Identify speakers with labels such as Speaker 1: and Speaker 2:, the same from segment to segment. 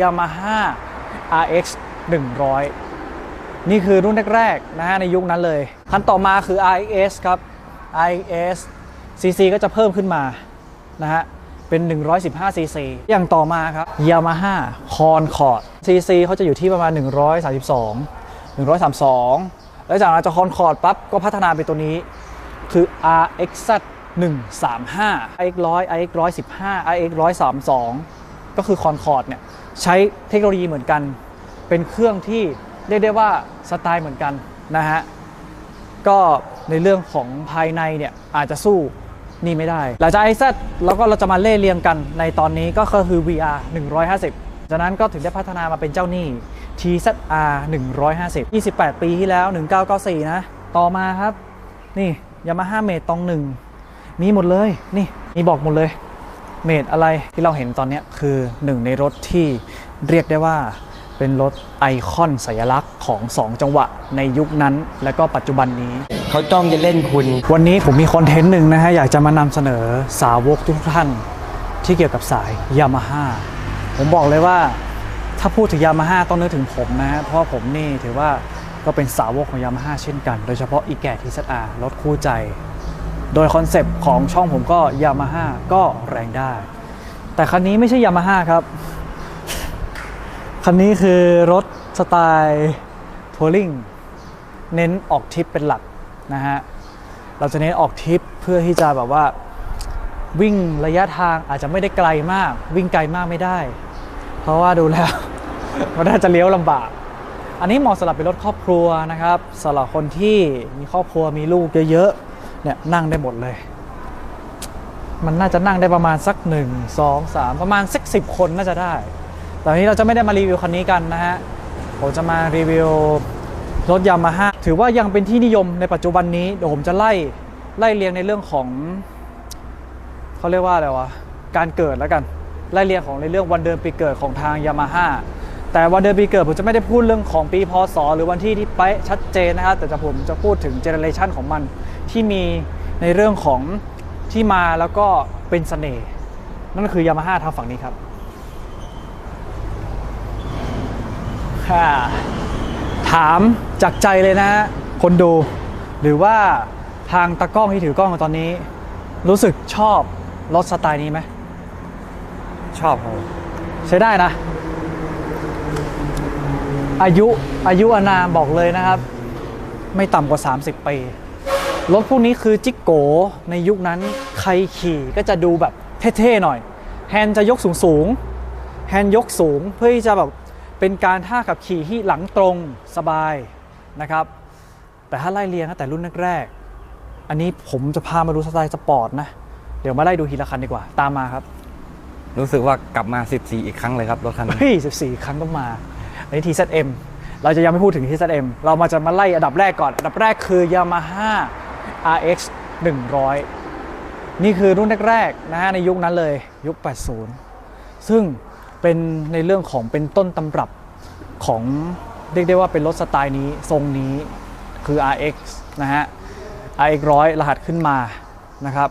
Speaker 1: Yamaha RX 100 นี่คือรุ่นแรกๆนะฮะในยุคนั้นเลย คันต่อมาคือ RX ครับ RX CC ก็จะเพิ่มขึ้นมานะฮะเป็น 115 cc อย่างต่อมาครับ Yamaha Concord CC เขาจะอยู่ที่ประมาณ 132 132 แล้วจากนั้นจะ Concord ปั๊บก็พัฒนาไปตัวนี้ คือ RXZ 135 RX 100 RX 115 RX 132 ก็คือ Concord เนี่ย ใช้เทคโนโลยีเหมือนกัน เป็นเครื่องที่เรียกได้ว่าสไตล์เหมือนกันนะฮะก็ในเรื่องของภายในเนี่ยอาจจะสู้นี่ไม่ได้ หลังจาก IZ แล้วก็เราจะมาเล่เรียงกันในตอนนี้ก็คือ VR 150 จากนั้นก็ถึงได้พัฒนามาเป็นเจ้าหนี้ TZR 150 28 ปีที่แล้ว 1994 นะ ต่อมาครับ นี่ Yamaha Mate ตองหนึ่งมีหมดเลย นี่ มีบอกหมดเลย เมดอะไรที่เราเห็นตอนเนี้ยคือหนึ่งในรถที่เรียกได้ว่าเป็นรถไอคอนสัญลักษณ์ของ 2 จังหวะในยุคนั้นและก็ปัจจุบันนี้
Speaker 2: เขาจ้องจะเล่นคุณ
Speaker 1: วันนี้ผมมีคอนเทนต์หนึ่งนะฮะ อยากจะมานำเสนอสาวกทุกท่าน ที่เกี่ยวกับสายยามาฮ่าผมบอกเลยว่าถ้าพูดถึงยามาฮ่าต้องนึกถึงผมนะฮะ เพราะว่าผมนี่ถือว่าก็เป็นสาวกของยามาฮ่าเช่นกัน โดยเฉพาะอีแก่ทีซัรรถคู่ใจ โดยคอนเซปต์ของช่องผมก็ยามาฮ่าก็แรงได้ แต่คันนี้ไม่ใช่ยามาฮ่าครับ คันนี้คือรถสไตล์ทัวริงเน้นออกทิปเป็นหลักนะฮะ เราจะเน้นออกทิปเพื่อที่จะแบบว่าวิ่งระยะทางอาจจะไม่ได้ไกลมาก วิ่งไกลมากไม่ได้ เพราะว่าดูแล้ว มันน่าจะเลี้ยวลำบาก อันนี้เหมาะสำหรับเป็นรถครอบครัวนะครับสำหรับคนที่มีครอบครัวมีลูกเยอะๆ เนี่ยนั่งได้หมดเลย มันน่าจะนั่งได้ประมาณสัก 1 2 3 ประมาณสักสิคนน่าจะได้ แต่วันนี้เราจะไม่ได้มารีวิวคันนี้กันนะฮะผมจะมารีวิวรถยามาฮ่าถือว่ายังเป็นที่นิยมในปัจจุบันนี้เดี๋ยวผมจะไล่ไล่เรียงในเรื่องของเขาเรียกว่าอะไรวะการเกิดแล้วกันไล่เรียงของในเรื่องวันเดือนปีเกิดของทางยามาฮ่า แต่วันเดือนปีเกิดผมจะไม่ได้พูดเรื่องของปีพศ หรือวันที่ที่เป๊ะชัดเจนนะครับแต่จะผมจะพูดถึงเจเนอเรชันของมันที่มีในเรื่องของที่มาแล้วก็เป็นเสน่ห์นั่นก็คือยามาฮ่าทางฝั่งนี้ครับค่ะถามจากใจเลยนะฮะคนดู หรือว่าทางตากล้องที่ถือกล้องอยู่ตอนนี้ รู้สึกชอบรถสไตล์นี้ไหม
Speaker 2: ชอบครับ
Speaker 1: ใช้ได้นะ อายุอายุอานามบอกเลยนะครับ ไม่ต่ำกว่า 30 ปีรถพวกนี้คือจิกโกในยุคนั้นใครขี่ก็จะดูแบบเท่ๆหน่อย แฮนด์จะยกสูงๆแฮนด์ยกสูงเพื่อที่จะแบบเป็นการท่าขับขี่ที่หลังตรงสบายนะครับ แต่ถ้าไล่เรียงตั้งแต่รุ่นแรกๆอันนี้ผมจะพามาดูสไตล์สปอร์ตนะ เดี๋ยวมาไล่ดูทีละคันดีกว่า ตามมาครับ
Speaker 2: รู้สึกว่ากลับมา 14 อีกครั้งเลยครับรถคันนี้
Speaker 1: เฮ้ย14 ครั้งก็มา อันนี้ TZM เราจะยังไม่พูดถึง TZM เรามาจะมาไล่อันดับแรกก่อน อันดับแรกคือ Yamaha RX 100 นี่คือรุ่นแรกๆนะฮะในยุคนั้นเลยยุค 80 ซึ่งเป็นในเรื่องของเป็นต้นตำรับของเรียกได้ว่าเป็นรถสไตล์นี้ทรงนี้คือ RX นะฮะ RX 100 รหัสขึ้นมานะครับ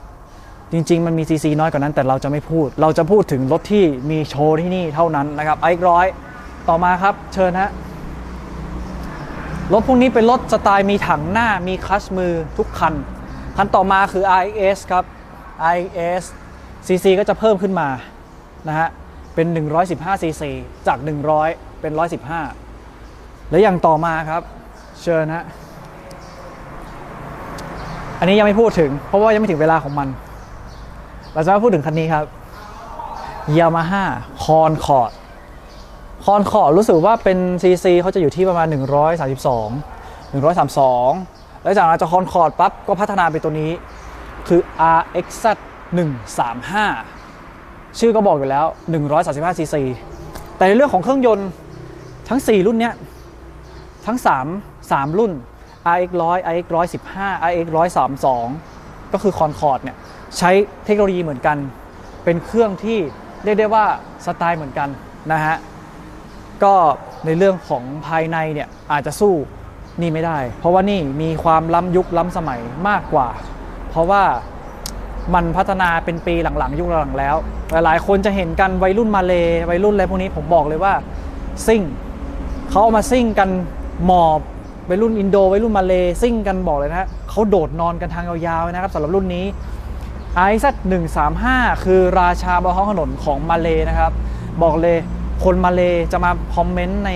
Speaker 1: จริง ๆ มันมี CC น้อยกว่านั้นแต่เราจะไม่พูด เราจะพูดถึงรถที่มีโชว์ที่นี่เท่านั้นนะครับ RX 100 ต่อมาครับเชิญฮะรถพวกนี้เป็นรถสไตล์มีถังหน้ามีคลัชมือทุกคัน คันต่อมาคือ RX ครับ RX CC ก็จะเพิ่มขึ้นมานะฮะเป็น 115 cc จาก 100 เป็น 115 แล้วอย่างต่อมาครับ เชิญฮะอันนี้ยังไม่พูดถึง เพราะว่ายังไม่ถึงเวลาของมัน เราจะมาพูดถึงคันนี้ครับ Yamaha Concord คอนคอร์ดรู้สึกว่าเป็น CC เขาจะอยู่ที่ประมาณ 132 132 แล้วจากนั้นจะคอนคอร์ดปั๊บก็พัฒนาไปตัวนี้ คือ RX 135 ชื่อก็บอกอยู่แล้ว 135 cc แต่ในเรื่องของเครื่องยนต์ทั้ง 4 รุ่นเนี้ย ทั้ง 3 3 รุ่น RX 100 RX 115 RX 132 ก็คือ Concord เนี่ยใช้เทคโนโลยีเหมือนกัน เป็นเครื่องที่เรียกได้ว่าสไตล์เหมือนกันนะฮะ ก็ในเรื่องของภายในเนี่ยอาจจะสู้นี่ไม่ได้ เพราะว่านี่มีความล้ำยุคล้ำสมัยมากกว่า เพราะว่ามันพัฒนาเป็นปีหลังๆ ยุคหลังแล้ว หลายๆ คนจะเห็นกันวัยรุ่นมาเลวัยรุ่นอะไรพวกนี้ผมบอกเลยว่าซิ่งเขาเอามาซิ่งกันหมอบวัยรุ่นอินโดวัยรุ่นมาเลซิ่งกันบอกเลยนะเขาโดดนอนกันทางยาวๆนะครับสำหรับรุ่นนี้ i z 135คือราชาบนท้องถนนของมาเลนะครับ บอกเลย คนมาเลจะมาคอมเมนต์ใน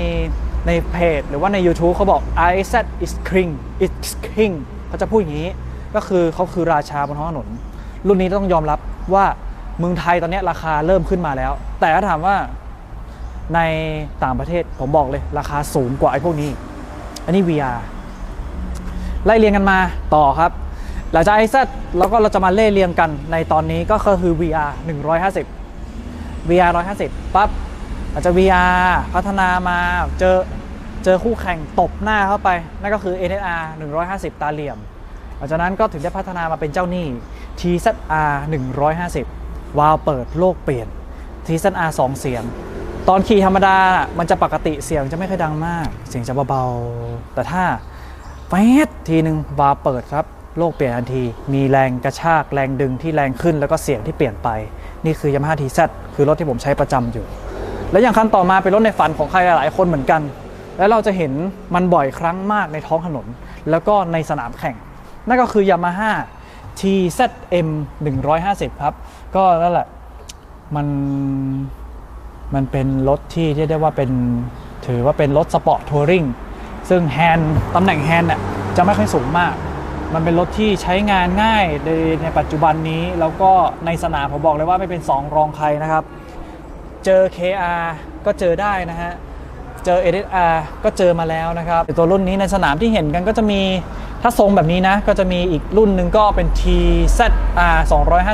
Speaker 1: ในเพจ หรือว่าใน YouTube เขาบอก i z is king it's king เขาจะพูดอย่างนี้ ก็คือเขาคือราชาบนท้องถนน รุ่นนี้ต้องยอมรับว่าเมืองไทยตอนนี้ราคาเริ่มขึ้นมาแล้ว แต่ถ้าถามว่าในต่างประเทศผมบอกเลยราคาสูงกว่าไอ้พวกนี้ อันนี้ VR ไล่เรียงกันมาต่อครับ หลังจาก i z แล้วก็เราจะมาเล่เรียงกันในตอนนี้ก็คือ VR 150 VR 150ปั๊บ อาจจะ VR พัฒนามาเจอเจอคู่แข่งตบหน้าเข้าไป นั่นก็คือ NSR 150 ตาเหลี่ยม หลังจากนั้นก็ถึงได้พัฒนามาเป็นเจ้าหนี้ TZR 150 วาล์วเปิดโลกเปลี่ยน TZR 2 เสียง ตอนขี่ธรรมดา มันจะปกติเสียงจะไม่ค่อยดังมาก เสียงจะเบาๆ แต่ถ้าแฟดทีหนึ่งวาล์วเปิดครับ โลกเปลี่ยนทันที มีแรงกระชากแรงดึงที่แรงขึ้นแล้วก็เสียงที่เปลี่ยนไป นี่คือ Yamaha TZ คือรถที่ผมใช้ประจำอยู่ และอย่างคันต่อมาเป็นรถในฝันของใครหลายๆคนเหมือนกัน และเราจะเห็นมันบ่อยครั้งมากในท้องถนน แล้วก็ในสนามแข่ง นั่นก็คือ Yamaha TZM 150 ครับ ก็นั่นแหละมันมันเป็นรถที่เรียกได้ว่าเป็นถือว่าเป็นรถสปอร์ตทัวริงซึ่งแฮนด์ตำแหน่งแฮนด์เนี่ยจะไม่ค่อยสูงมาก มันเป็นรถที่ใช้งานง่ายในในปัจจุบันนี้ แล้วก็ในสนามผมบอกเลยว่าไม่เป็นสองรองใครนะครับ เจอ KR ก็เจอได้นะฮะ เจอ SSR ก็เจอมาแล้วนะครับตัวรุ่นนี้ในสนามที่เห็นกันก็จะมีถ้าทรงแบบนี้นะ ก็จะมีอีกรุ่นหนึ่งก็เป็น TZR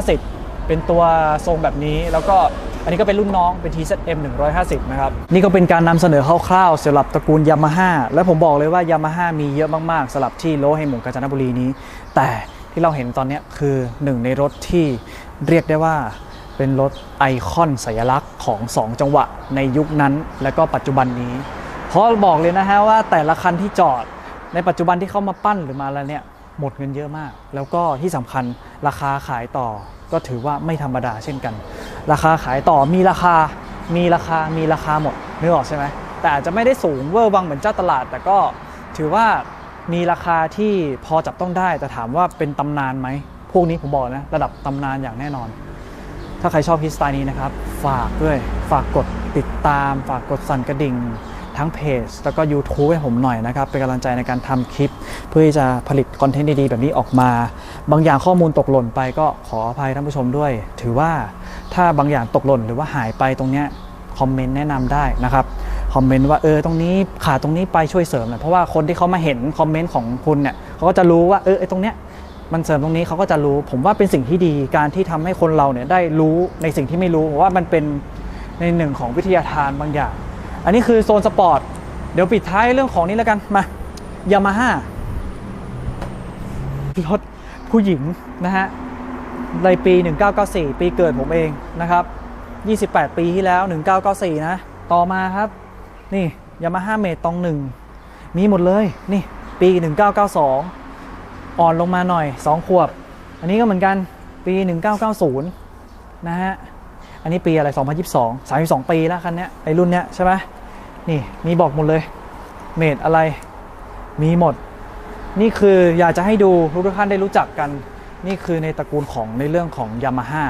Speaker 1: 250 เป็นตัวทรงแบบนี้แล้วก็อันนี้ก็เป็นรุ่นน้องเป็น TZM 150 นะครับ นี่ก็เป็นการนำเสนอคร่าวๆสำหรับตระกูลยามาฮ่าและผมบอกเลยว่ายามาฮ่ามีเยอะมากๆสำหรับที่โลเฮหมงกาญจนบุรีนี้ แต่ที่เราเห็นตอนนี้คือหนึ่งในรถที่เรียกได้ว่า เป็นรถไอคอนสัญลักษณ์ของ 2 จังหวะในยุคนั้นและก็ปัจจุบันนี้ เพราะบอกเลยนะฮะว่าแต่ละคันที่จอดในปัจจุบันที่เข้ามาปั้นหรือมาแล้วเนี่ยหมดเงินเยอะมาก แล้วก็ที่สำคัญราคาขายต่อก็ถือว่าไม่ธรรมดาเช่นกัน ราคาขายต่อมีราคา มีราคา มีราคาหมดนึกออกใช่ไหมแต่อาจจะไม่ได้สูงเวอร์วังเหมือนเจ้าตลาด แต่ก็ถือว่ามีราคาที่พอจับต้องได้ แต่ถามว่าเป็นตำนานไหม พวกนี้ผมบอกนะ ระดับตำนานอย่างแน่นอน ถ้าใครชอบคลิปสไตล์นี้นะครับ ฝากด้วยฝากกดติดตาม ฝากกดสั่นกระดิ่งทั้งเพจแล้วก็ YouTube ให้ผมหน่อยนะครับ เป็นกำลังใจในการทำคลิป เพื่อที่จะผลิตคอนเทนต์ดีๆ แบบนี้ออกมา บางอย่างข้อมูลตกหล่นไปก็ขออภัยท่านผู้ชมด้วย ถือว่าถ้าบางอย่างตกหล่นหรือว่าหายไปตรงเนี้ยคอมเมนต์แนะนำได้นะครับคอมเมนต์ว่าเออตรงนี้ขาดตรงนี้ไปช่วยเสริมหน่อยเพราะว่าคนที่เขามาเห็นคอมเมนต์ของคุณเนี่ยเขาก็จะรู้ว่าเออไอ้ตรงเนี้ย มันเสริมตรงนี้เขาก็จะรู้ ผมว่าเป็นสิ่งที่ดีการที่ทำให้คนเราเนี่ยได้รู้ในสิ่งที่ไม่รู้ว่ามันเป็นในหนึ่งของวิทยาทานบางอย่าง อันนี้คือโซนสปอร์ตเดี๋ยวปิดท้ายเรื่องของนี้แล้วกันมายามาฮ่ารถผู้หญิงนะฮะในปี 1994 ปีเกิดผมเองนะครับ 28 ปีที่แล้ว 1994 นะ ต่อมาครับ นี่ยามาฮ่าเมตตองหนึ่งมีหมดเลย นี่ ปี 1992 อ่อนลงมาหน่อย 2 ขวบ อันนี้ก็เหมือนกันปี 1990 นะฮะ อันนี้ปีอะไร 2022 32 ปีแล้วคันนี้ไอรุ่นเนี้ยใช่ไหมนี่มีบอกหมดเลย เมดอะไรมีหมด นี่คืออยากจะให้ดูทุกท่านได้รู้จักกัน นี่คือในตระกูลของในเรื่องของ Yamaha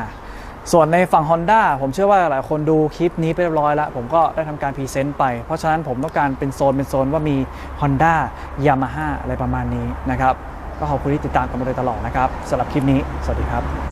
Speaker 1: ส่วนในฝั่ง Honda ผมเชื่อว่าหลายคนดูคลิปนี้ไปเรียบร้อยแล้ว ผมก็ได้ทำการพรีเซนต์ไป เพราะฉะนั้นผมต้องการเป็นโซนเป็นโซนว่ามี Honda Yamaha อะไรประมาณนี้นะครับ ก็ขอบคุณที่ติดตามกันมาโดยตลอดนะครับสำหรับคลิปนี้ สวัสดีครับ